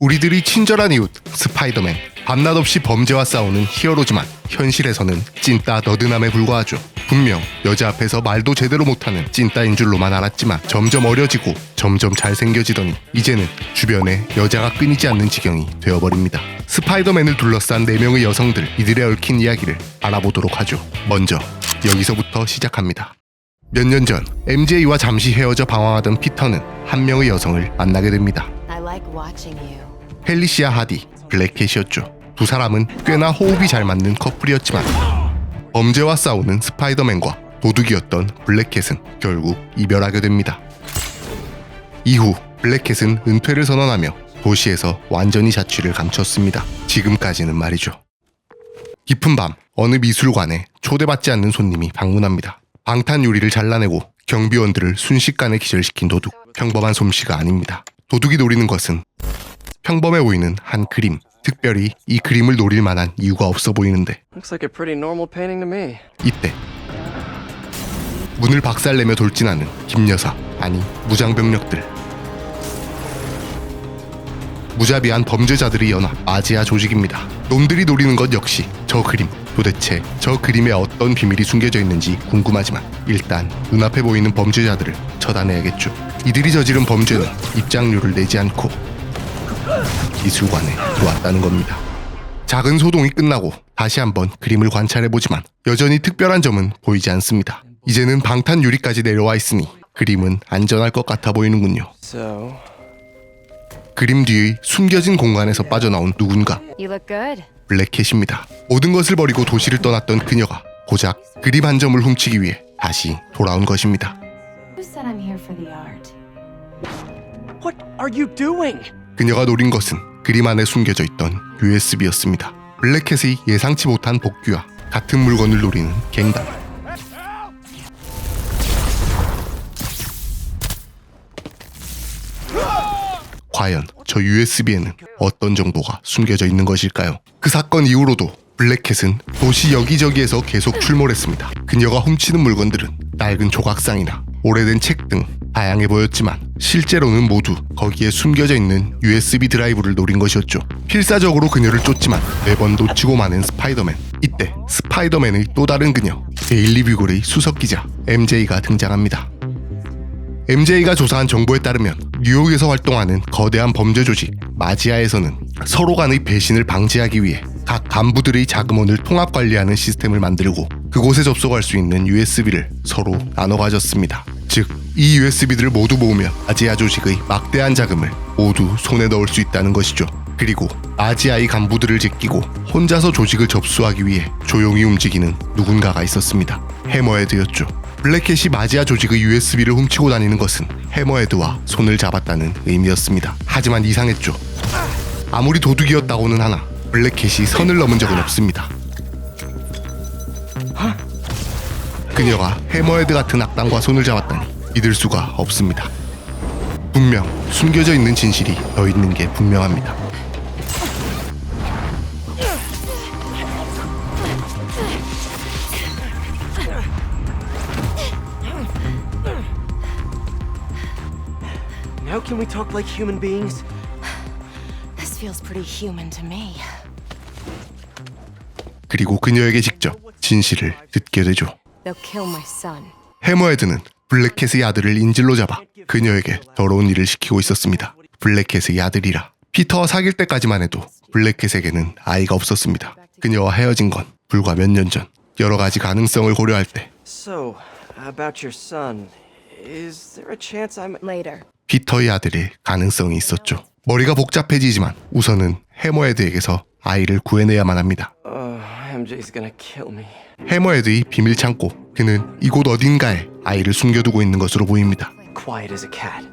우리들이 친절한 이웃 스파이더맨 밤낮 없이 범죄와 싸우는 히어로지만 현실에서는 찐따 너드남에 불과하죠. 분명 여자 앞에서 말도 제대로 못하는 찐따인 줄로만 알았지만 점점 어려지고 점점 잘생겨지더니 이제는 주변에 여자가 끊이지 않는 지경이 되어버립니다. 스파이더맨을 둘러싼 4명의 여성들 이들의 얽힌 이야기를 알아보도록 하죠. 먼저 여기서부터 시작합니다. 몇 년 전 MJ와 잠시 헤어져 방황하던 피터는 한 명의 여성을 만나게 됩니다. 펠리시아 하디, 블랙캣이었죠. 두 사람은 꽤나 호흡이 잘 맞는 커플이었지만 범죄와 싸우는 스파이더맨과 도둑이었던 블랙캣은 결국 이별하게 됩니다. 이후 블랙캣은 은퇴를 선언하며 도시에서 완전히 자취를 감췄습니다. 지금까지는 말이죠. 깊은 밤 어느 미술관에 초대받지 않는 손님이 방문합니다. 방탄 유리를 잘라내고 경비원들을 순식간에 기절시킨 도둑. 평범한 솜씨가 아닙니다. 도둑이 노리는 것은 평범해 보이는 한 그림. 특별히 이 그림을 노릴 만한 이유가 없어 보이는데 Looks like a pretty normal painting to me. 이때 문을 박살내며 돌진하는 김여사 아니 무장병력들 무자비한 범죄자들의 연합 아지아 조직입니다. 놈들이 노리는 것 역시 저 그림. 도대체 저 그림에 어떤 비밀이 숨겨져 있는지 궁금하지만 일단 눈앞에 보이는 범죄자들을 처단해야겠죠. 이들이 저지른 범죄는 입장료를 내지 않고 미술관에 들어왔다는 겁니다. 작은 소동이 끝나고 다시 한번 그림을 관찰해보지만 여전히 특별한 점은 보이지 않습니다. 이제는 방탄 유리까지 내려와 있으니 그림은 안전할 것 같아 보이는군요. So, 그림 뒤의 숨겨진 공간에서 빠져나온 누군가 You look good. 블랙캣입니다. 모든 것을 버리고 도시를 떠났던 그녀가 고작 그림 한 점을 훔치기 위해 다시 돌아온 것입니다. Who said I'm here for the art? what are you doing? 그녀가 노린 것은 그림 안에 숨겨져 있던 USB였습니다. 블랙캣의 예상치 못한 복귀와 같은 물건을 노리는 갱단. 과연 저 USB에는 어떤 정보가 숨겨져 있는 것일까요? 그 사건 이후로도 블랙캣은 도시 여기저기에서 계속 출몰했습니다. 그녀가 훔치는 물건들은 낡은 조각상이나 오래된 책 등 다양해 보였지만 실제로는 모두 거기에 숨겨져 있는 USB 드라이브를 노린 것이었죠. 필사적으로 그녀를 쫓지만 매번 놓치고 마는 스파이더맨. 이때 스파이더맨의 또 다른 그녀 데일리 뷰글의 수석 기자 MJ가 등장합니다. MJ가 조사한 정보에 따르면 뉴욕에서 활동하는 거대한 범죄 조직 마지아에서는 서로 간의 배신을 방지하기 위해 각 간부들의 자금원을 통합 관리하는 시스템을 만들고 그곳에 접속할 수 있는 USB를 서로 나눠 가졌습니다. 즉, 이 USB들을 모두 모으면 아지아 조직의 막대한 자금을 모두 손에 넣을 수 있다는 것이죠. 그리고 아지아의 간부들을 제끼고 혼자서 조직을 접수하기 위해 조용히 움직이는 누군가가 있었습니다. 해머헤드였죠. 블랙캣이 마지아 조직의 USB를 훔치고 다니는 것은 해머헤드와 손을 잡았다는 의미였습니다. 하지만 이상했죠. 아무리 도둑이었다고는 하나 블랙캣이 선을 넘은 적은 없습니다. 그녀가 해머헤드 같은 악당과 손을 잡았다니 믿을 수가 없습니다. 분명 숨겨져 있는 진실이 더 있는 게 분명합니다. Can we talk like human beings? This feels pretty human to me. 그리고 그녀에게 직접 진실을 듣게 되죠. They'll kill my son. 해머헤드는 블랙캣의 아들을 인질로 잡아 그녀에게 더러운 일을 시키고 있었습니다. 블랙캣의 아들이라 피터와 사귈 때까지만 해도 블랙캣에게는 아이가 없었습니다. 그녀와 헤어진 건 불과 몇 년 전. 여러 가지 가능성을 고려할 때 So, about your son. Is there a chance I'm. Later. 피터의 아들일 가능성이 있었죠. 머리가 복잡해지지만 우선은 해머헤드에게서 아이를 구해내야만 합니다. MJ's gonna kill me. 해머헤드의 비밀 창고. 그는 이곳 어딘가에 아이를 숨겨두고 있는 것으로 보입니다. Quiet as a cat.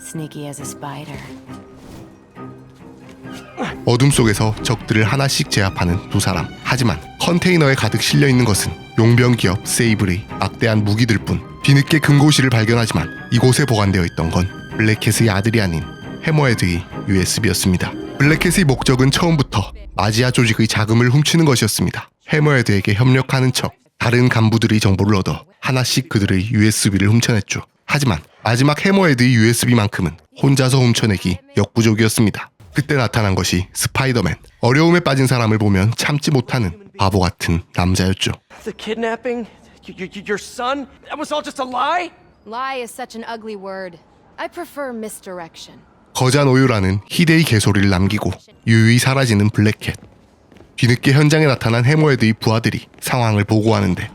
Sneaky as a spider. 어둠 속에서 적들을 하나씩 제압하는 두 사람. 하지만 컨테이너에 가득 실려 있는 것은 용병 기업 세이블의 막대한 무기들 뿐. 뒤늦게 금고실을 발견하지만 이곳에 보관되어 있던 건 블랙캣의 아들이 아닌 해머헤드의 USB였습니다. 블랙캣의 목적은 처음부터 마지아 조직의 자금을 훔치는 것이었습니다. 해머헤드에게 협력하는 척 다른 간부들의 정보를 얻어 하나씩 그들의 USB를 훔쳐냈죠. 하지만 마지막 해머헤드의 USB만큼은 혼자서 훔쳐내기 역부족이었습니다. 그때 나타난 것이 스파이더맨. 어려움에 빠진 사람을 보면 참지 못하는 바보 같은 남자였죠. The kidnapping? Your son? That was all just a lie? Lie is such an ugly word. I prefer misdirection. 거자 노유라는 희대의 개소리를 남기고 유유히 사라지는 블랙캣. 뒤늦게 현장에 나타난 해머헤드의 부하들이 상황을 보고하는데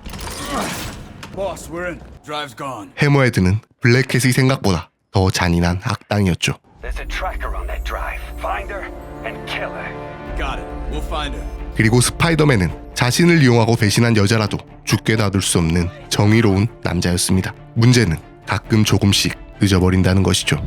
Boss, we're in. Drive's gone. 해머헤드는 블랙캣의 생각보다 더 잔인한 악당이었죠. There's a tracker on that drive. Find her and kill her. Got it. We'll find her. 그리고 스파이더맨은 자신을 이용하고 배신한 여자라도 죽게 놔둘 수 없는 정의로운 남자였습니다. 문제는 가끔 조금씩 늦어버린다는 것이죠.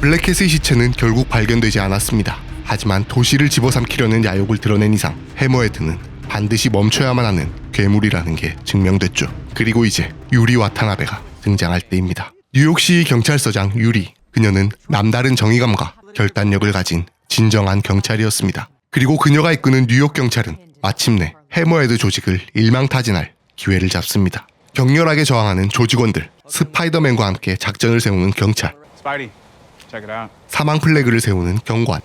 블랙캣의 시체는 결국 발견되지 않았습니다. 하지만 도시를 집어삼키려는 야욕을 드러낸 이상 해머헤드는 반드시 멈춰야만 하는 괴물이라는 게 증명됐죠. 그리고 이제 유리 와타나베가 등장할 때입니다. 뉴욕시 경찰서장 유리. 그녀는 남다른 정의감과 결단력을 가진 진정한 경찰이었습니다. 그리고 그녀가 이끄는 뉴욕 경찰은 마침내 해머헤드 조직을 일망타진할 기회를 잡습니다. 격렬하게 저항하는 조직원들, 스파이더맨과 함께 작전을 세우는 경찰. 사망 플래그를 세우는 경관.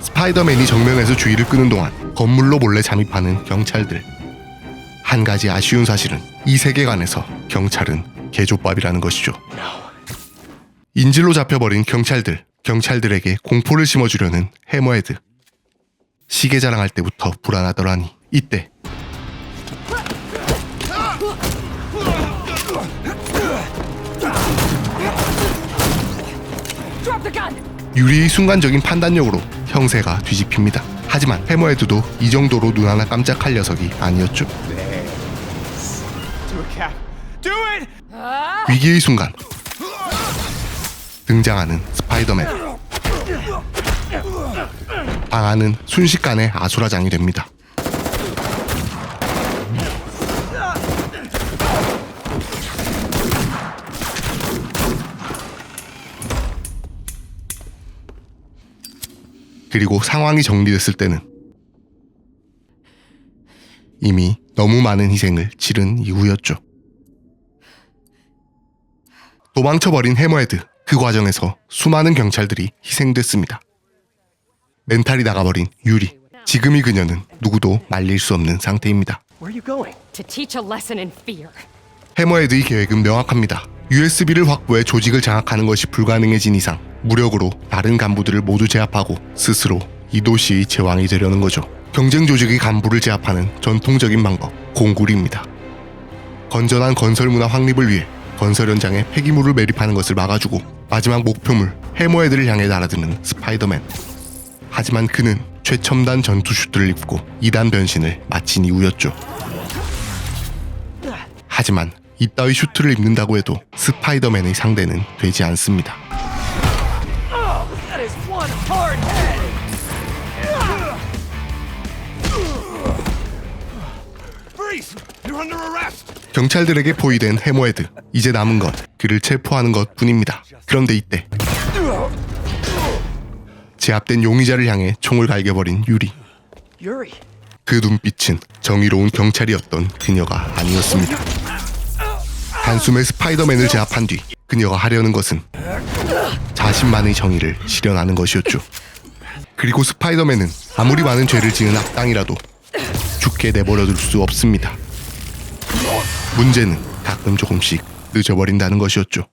스파이더맨이 정면에서 주의를 끄는 동안 건물로 몰래 잠입하는 경찰들. 한 가지 아쉬운 사실은 이 세계관에서 경찰은 개조밥이라는 것이죠. 인질로 잡혀버린 경찰들, 경찰들에게 공포를 심어주려는 해머헤드. 시계 자랑할 때부터 불안하더라니. 이때 유리의 순간적인 판단력으로 형세가 뒤집힙니다. 하지만 해머헤드도 이 정도로 눈 하나 깜짝할 녀석이 아니었죠. It! 위기의 순간 등장하는 스파이더맨 방안은 순식간에 아수라장이 됩니다. 그리고 상황이 정리됐을 때는 이미 너무 많은 희생을 치른 이후였죠. 도망쳐버린 해머헤드 그 과정에서 수많은 경찰들이 희생됐습니다. 멘탈이 나가버린 유리 지금이 그녀는 누구도 말릴 수 없는 상태입니다. 해머헤드의 계획은 명확합니다. USB를 확보해 조직을 장악하는 것이 불가능해진 이상 무력으로 다른 간부들을 모두 제압하고 스스로 이 도시의 제왕이 되려는 거죠. 경쟁 조직의 간부를 제압하는 전통적인 방법 공굴입니다. 건전한 건설 문화 확립을 위해 건설 현장에 폐기물을 매립하는 것을 막아주고 마지막 목표물 해머헤드를 향해 날아드는 스파이더맨. 하지만 그는 최첨단 전투 슈트를 입고 2단 변신을 마친 이후였죠. 하지만 이따위 슈트를 입는다고 해도 스파이더맨의 상대는 되지 않습니다. 경찰들에게 포위된 해머헤드. 이제 남은 건 그를 체포하는 것 뿐입니다. 그런데 이때 제압된 용의자를 향해 총을 갈겨버린 유리. 그 눈빛은 정의로운 경찰이었던 그녀가 아니었습니다. 단숨에 스파이더맨을 제압한 뒤 그녀가 하려는 것은 자신만의 정의를 실현하는 것이었죠. 그리고 스파이더맨은 아무리 많은 죄를 지은 악당이라도 죽게 내버려둘 수 없습니다. 문제는 가끔 조금씩 늦어버린다는 것이었죠.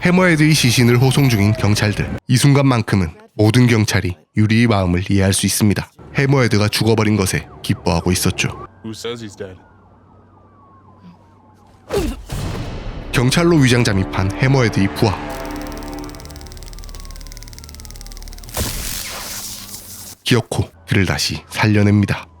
해머헤드의 시신을 호송 중인 경찰들. 이 순간만큼은 모든 경찰이 유리의 마음을 이해할 수 있습니다. 해머헤드가 죽어버린 것에 기뻐하고 있었죠. 경찰로 위장 잠입한 해머헤드의 부하. 기어코 그를 다시 살려냅니다.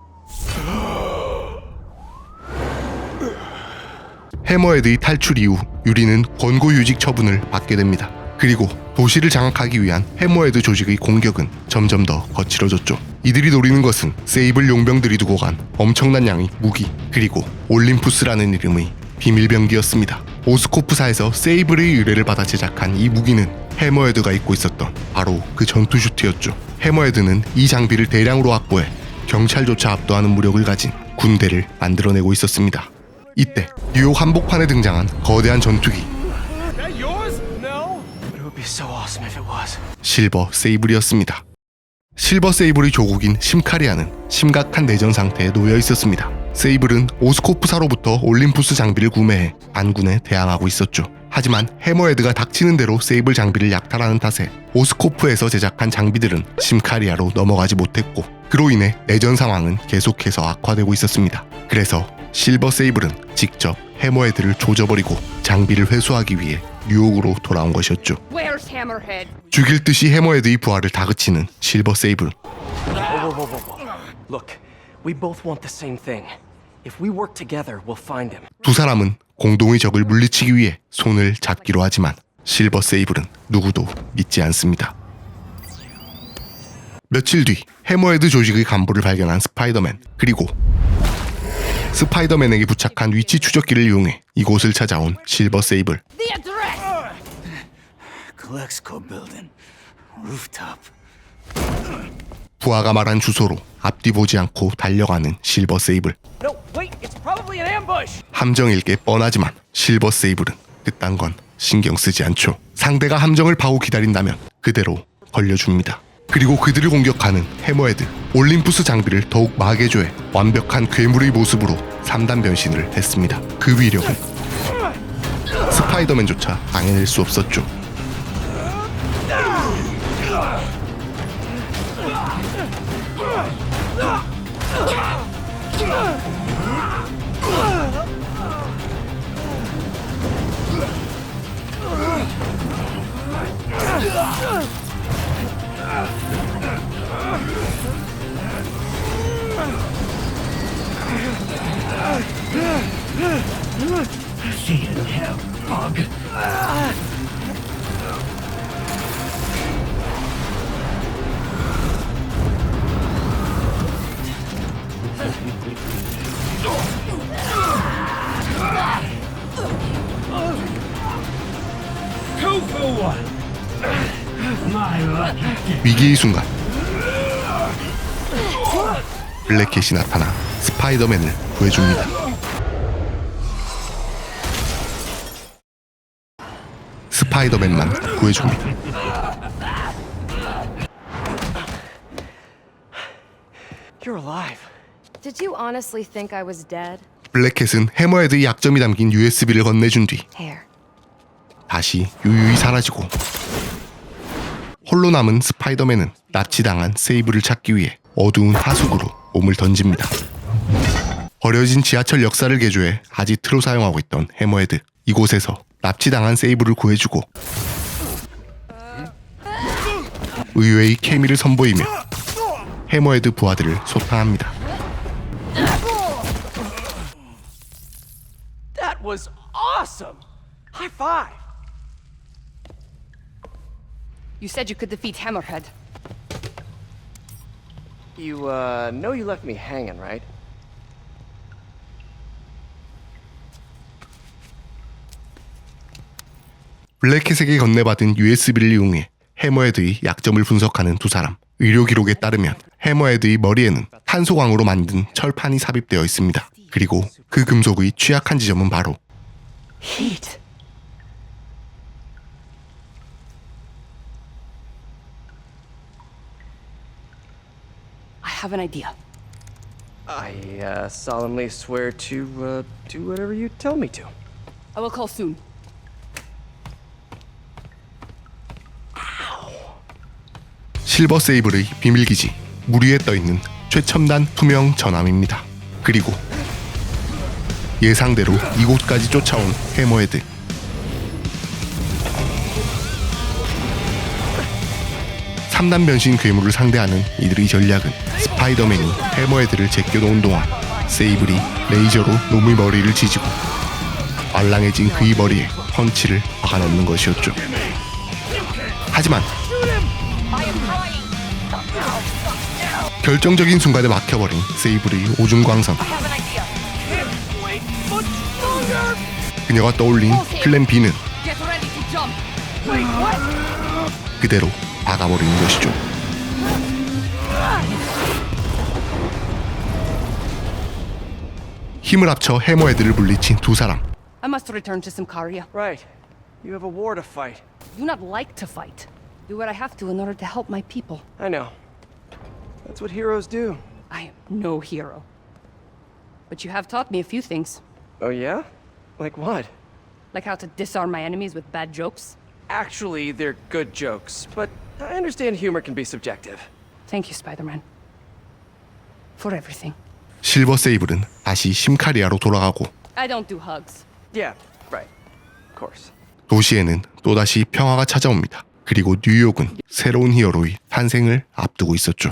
해머헤드의 탈출 이후 유리는 권고유직 처분을 받게 됩니다. 그리고 도시를 장악하기 위한 해머헤드 조직의 공격은 점점 더 거칠어졌죠. 이들이 노리는 것은 세이블 용병들이 두고 간 엄청난 양의 무기 그리고 올림푸스라는 이름의 비밀병기였습니다. 오스코프사에서 세이블의 의뢰를 받아 제작한 이 무기는 해머헤드가 입고 있었던 바로 그 전투 슈트였죠. 해머헤드는 이 장비를 대량으로 확보해 경찰조차 압도하는 무력을 가진 군대를 만들어내고 있었습니다. 이때 뉴욕 한복판에 등장한 거대한 전투기. 실버 세이블이었습니다. 실버 세이블의 조국인 심카리아는 심각한 내전 상태에 놓여 있었습니다. 세이블은 오스코프사로부터 올림푸스 장비를 구매해 반군에 대항하고 있었죠. 하지만 해머헤드가 닥치는 대로 세이블 장비를 약탈하는 탓에 오스코프에서 제작한 장비들은 심카리아로 넘어가지 못했고 그로 인해 내전 상황은 계속해서 악화되고 있었습니다. 그래서 실버 세이블은 직접 해머헤드를 조져버리고 장비를 회수하기 위해 뉴욕으로 돌아온 것이었죠. Where's Hammerhead? 죽일 듯이 해머헤드의 부하를 다그치는 실버 세이블. Look, we both want the same thing. If we work together, we'll find him. 두 사람은 공동의 적을 물리치기 위해 손을 잡기로 하지만 실버 세이블은 누구도 믿지 않습니다. 며칠 뒤 해머헤드 조직의 간부를 발견한 스파이더맨 그리고 스파이더맨에게 부착한 위치 추적기를 이용해 이곳을 찾아온 실버 세이블. 부하가 말한 주소로 앞뒤 보지 않고 달려가는 실버 세이블! 함정일 게 뻔하지만 실버 세이블은 그딴 건 신경 쓰지 않죠. 상대가 함정을 파고 기다린다면 그대로 걸려줍니다. 그리고 그들을 공격하는 해머헤드, 올림푸스 장비를 더욱 마개조해 완벽한 괴물의 모습으로 3단 변신을 했습니다. 그 위력은 스파이더맨조차 당해낼 수 없었죠. 위기의 순간 블랙캣이 나타나 스파이더맨을 구해줍니다. 스파이더맨만 구해줍니다. You're alive. Did you honestly think I was dead? 블랙캣은 해머헤드의 약점이 담긴 USB를 건네준 뒤 Here. 다시 유유히 사라지고 홀로 남은 스파이더맨은 납치당한 세이브를 찾기 위해 어두운 하수구로 몸을 던집니다. 버려진 지하철 역사를 개조해 아지트로 사용하고 있던 해머헤드 이곳에서 납치당한 세이브를 구해주고 의외의 케미를 선보이며 해머헤드 부하들을 소탕합니다. That was awesome! High five! You said you could defeat Hammerhead. You, uh, know you left me hanging, right? 블랙캣에게 건네받은 USB를 이용해 해머헤드의 약점을 분석하는 두 사람. 의료 기록에 따르면 해머헤드의 머리에는 탄소광으로 만든 철판이 삽입되어 있습니다. 그리고 그 금속의 취약한 지점은 바로 Heat. Have an idea. I, uh, solemnly swear to, uh, do whatever you tell me to. I will call soon. 실버 세이블의 비밀 기지 물 위에 떠 있는 최첨단 투명 전함입니다. 그리고 예상대로 이곳까지 쫓아온 해머헤드. 삼단 변신 괴물을 상대하는 이들의 전략은 스파이더맨이 해머헤드를 제껴놓은 동안 세이블이 레이저로 놈의 머리를 지지고 말랑해진 그의 머리에 펀치를 박아넣는 것이었죠. 하지만 결정적인 순간에 막혀버린 세이블의 오줌광선. 그녀가 떠올린 플랜 B는. 그대로 박아버리는 것이죠. 힘을 합쳐 해머 애들을 물리친 두 사람. I must return to Simcaria. Right. You have a war to fight. Do not like to fight. Do what I have to in order to help my people. I know. That's what heroes do. I am no hero. But you have taught me a few things. Oh yeah? Like what? Like how to disarm my enemies with bad jokes. Actually, they're good jokes, but I understand humor can be subjective. Thank you, Spider-Man. For everything. 실버 세이블은 다시 심카리아로 돌아가고 I don't do hugs. Yeah, right. Of course. 도시에는 또다시 평화가 찾아옵니다. 그리고 뉴욕은 새로운 히어로의 탄생을 앞두고 있었죠.